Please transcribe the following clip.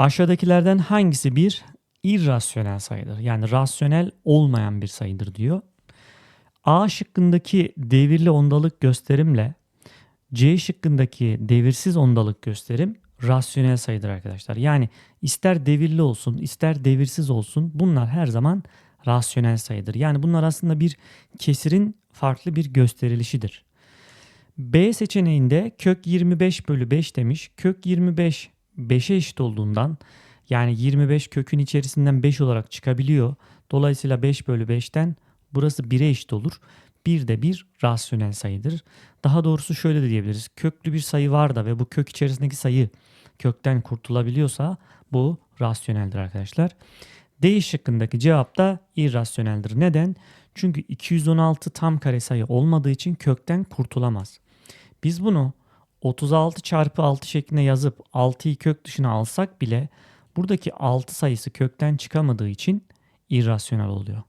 Aşağıdakilerden hangisi bir irrasyonel sayıdır? Yani rasyonel olmayan bir sayıdır diyor. A şıkkındaki devirli ondalık gösterimle C şıkkındaki devirsiz ondalık gösterim rasyonel sayıdır arkadaşlar. Yani ister devirli olsun ister devirsiz olsun bunlar her zaman rasyonel sayıdır. Yani bunlar aslında bir kesirin farklı bir gösterilişidir. B seçeneğinde kök 25 bölü 5 demiş. Kök 25 5'e eşit olduğundan yani 25 kökün içerisinden 5 olarak çıkabiliyor. Dolayısıyla 5 bölü 5'ten burası 1'e eşit olur. 1 de bir rasyonel sayıdır. Daha doğrusu şöyle de diyebiliriz. Köklü bir sayı var da ve bu kök içerisindeki sayı kökten kurtulabiliyorsa bu rasyoneldir arkadaşlar. D şıkkındaki cevap da irrasyoneldir. Neden? Çünkü 216 tam kare sayı olmadığı için kökten kurtulamaz. Biz bunu 36 çarpı 6 şeklinde yazıp 6'yı kök dışına alsak bile buradaki 6 sayısı kökten çıkamadığı için irrasyonel oluyor.